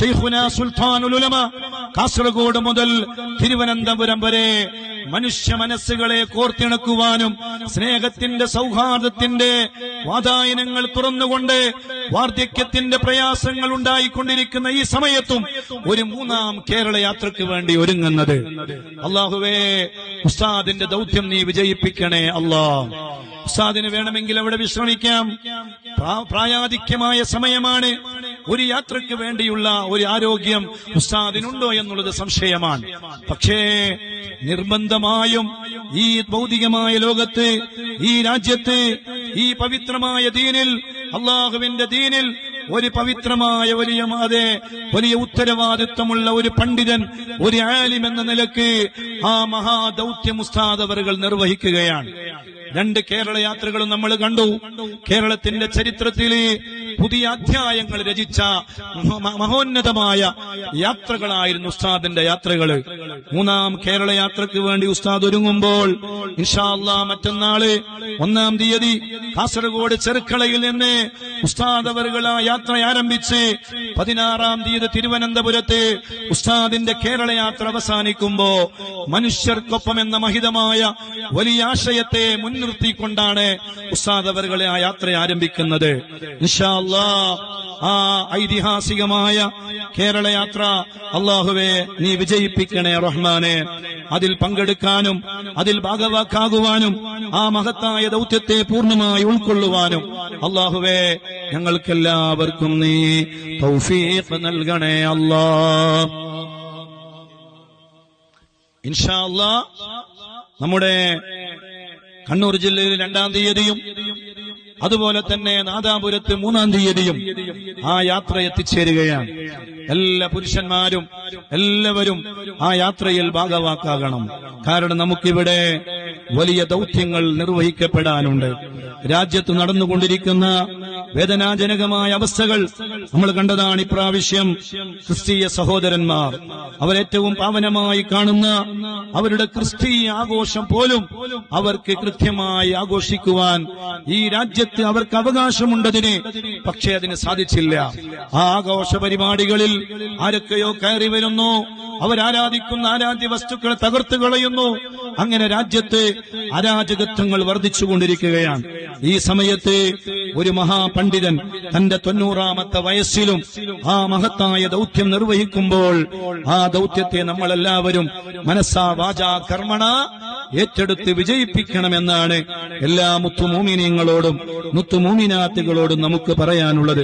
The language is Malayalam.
ഷെയ്ഖുന സുൽത്താനുൽ ഉലമ കാസർഗോഡ് മുതൽ തിരുവനന്തപുരം വരെ മനുഷ്യ മനസ്സുകളെ കോർത്തിണക്കുവാനും സ്നേഹത്തിന്റെ സൗഹാർദ്ദത്തിന്റെ വാതായനങ്ങൾ തുറന്നുകൊണ്ട് വാർദ്ധക്യത്തിന്റെ പ്രയാസങ്ങൾ ഉണ്ടായിക്കൊണ്ടിരിക്കുന്ന ഈ സമയത്തും ഒരു മൂന്നാം കേരള യാത്രയ്ക്ക് വേണ്ടി ഒരുങ്ങുന്നത്. അള്ളാഹുവേ ഉസ്താദിന്റെ ദൗത്യം നീ വിജയിപ്പിക്കണേ അള്ളാ. ഉസ്താദിന് വേണമെങ്കിൽ അവിടെ വിശ്രമിക്കാം. പ്രാ- പ്രായാധിക്യമായ സമയമാണ്. ഒരു യാത്രയ്ക്ക് വേണ്ടിയുള്ള ഒരു ആരോഗ്യം ഉസ്താദിനുണ്ടോ എന്നുള്ളത് സംശയമാണ്. പക്ഷേ നിർബന്ധമായും ഈ ഭൗതികമായ ലോകത്ത് ഈ രാജ്യത്ത് ഈ പവിത്രമായ ദീനിൽ അള്ളാഹുവിന്റെ ദീനിൽ ഒരു പവിത്രമായ വലിയ അതെ വലിയ ഉത്തരവാദിത്വമുള്ള ഒരു പണ്ഡിതൻ ഒരു ആലിം എന്ന നിലയ്ക്ക് ആ മഹാദൗത്യം അവർ നിർവഹിക്കുകയാണ്. രണ്ട് കേരള യാത്രകളും നമ്മൾ കണ്ടു. കേരളത്തിന്റെ ചരിത്രത്തിൽ പുതിയ അധ്യായങ്ങൾ രചിച്ച മഹോന്നതമായ യാത്രകളായിരുന്നു ഉസ്താദിന്റെ യാത്രകൾ മൂന്നാം കേരള യാത്രയ്ക്ക് വേണ്ടി ഉസ്താദ് ഒരുങ്ങുമ്പോൾ ഇൻഷാല്ല മറ്റന്നാൾ ഒന്നാം തീയതി കാസർഗോഡ് ചെറുക്കളയിൽ നിന്ന് ഉസ്താദ് അവറുകൾ ആ യാത്ര ആരംഭിച്ച് പതിനാറാം തീയതി തിരുവനന്തപുരത്ത് ഉസ്താദിന്റെ കേരള യാത്ര അവസാനിക്കുമ്പോ മനുഷ്യർക്കൊപ്പം എന്ന മഹിതമായ വലിയ ആശയത്തെ മുൻനിർത്തിക്കൊണ്ടാണ് ഉസ്താദ് അവറുകളെ ആ യാത്ര ആരംഭിക്കുന്നത്. ആ ഐതിഹാസികമായ കേരള യാത്ര അള്ളാഹുവെ നീ വിജയിപ്പിക്കണേ റഹ്മാനെ. അതിൽ പങ്കെടുക്കാനും അതിൽ ഭാഗവാക്കാകുവാനും ആ മഹത്തായ ദൗത്യത്തെ പൂർണമായി ഉൾക്കൊള്ളുവാനും അള്ളാഹുവെ ഞങ്ങൾക്കെല്ലാവർക്കും നീ തൗഫീഖ് നൽകണേ അല്ലാ. ഇൻഷാ അല്ലാ നമ്മുടെ കണ്ണൂർ ജില്ലയിൽ രണ്ടാം തീയതിയും അതുപോലെ തന്നെ നാദാപുരത്ത് മൂന്നാം തീയതിയും ആ യാത്ര എത്തിച്ചേരുകയാണ്. എല്ലാ പുരുഷന്മാരും എല്ലാവരും ആ യാത്രയിൽ ഭാഗവാക്കാകണം. കാരണം നമുക്കിവിടെ വലിയ ദൗത്യങ്ങൾ നിർവഹിക്കപ്പെടാനുണ്ട്. രാജ്യത്ത് നടന്നുകൊണ്ടിരിക്കുന്ന വേദനാജനകമായ അവസ്ഥകൾ നമ്മൾ കണ്ടതാണ് ഇപ്രാവശ്യം ക്രിസ്തീയ സഹോദരന്മാർ. അവരേറ്റവും പാവനമായി കാണുന്ന അവരുടെ ക്രിസ്തീയ ആഘോഷം പോലും അവർക്ക് കൃത്യമായി ആഘോഷിക്കുവാൻ ഈ രാജ്യത്ത് അവർക്ക് അവകാശമുണ്ടതിന് പക്ഷേ അതിന് സാധിച്ചില്ല. ആ ആഘോഷ പരിപാടികളിൽ ആരൊക്കെയോ കയറി വരുന്നു. അവരാരാധിക്കുന്ന ആരാധ്യ വസ്തുക്കളെ തകർത്തു കളയുന്നു. അങ്ങനെ രാജ്യത്ത് അരാജകത്വങ്ങൾ വർദ്ധിച്ചുകൊണ്ടിരിക്കുകയാണ്. ഈ സമയത്ത് ഒരു മഹാപണ്ഡിതൻ തന്റെ തൊണ്ണൂറാമത്തെ വയസ്സിലും ആ മഹത്തായ ദൗത്യം നിർവഹിക്കുമ്പോൾ ആ ദൗത്യത്തെ നമ്മളെല്ലാവരും മനസ്സാ വാചാ കർമ്മണ ഏറ്റെടുത്ത് വിജയിപ്പിക്കണമെന്നാണ് എല്ലാ മുത്തുമൂമിനിയങ്ങളോടും മുത്തുമൂമിനാത്തുകളോടും നമുക്ക് പറയാനുള്ളത്.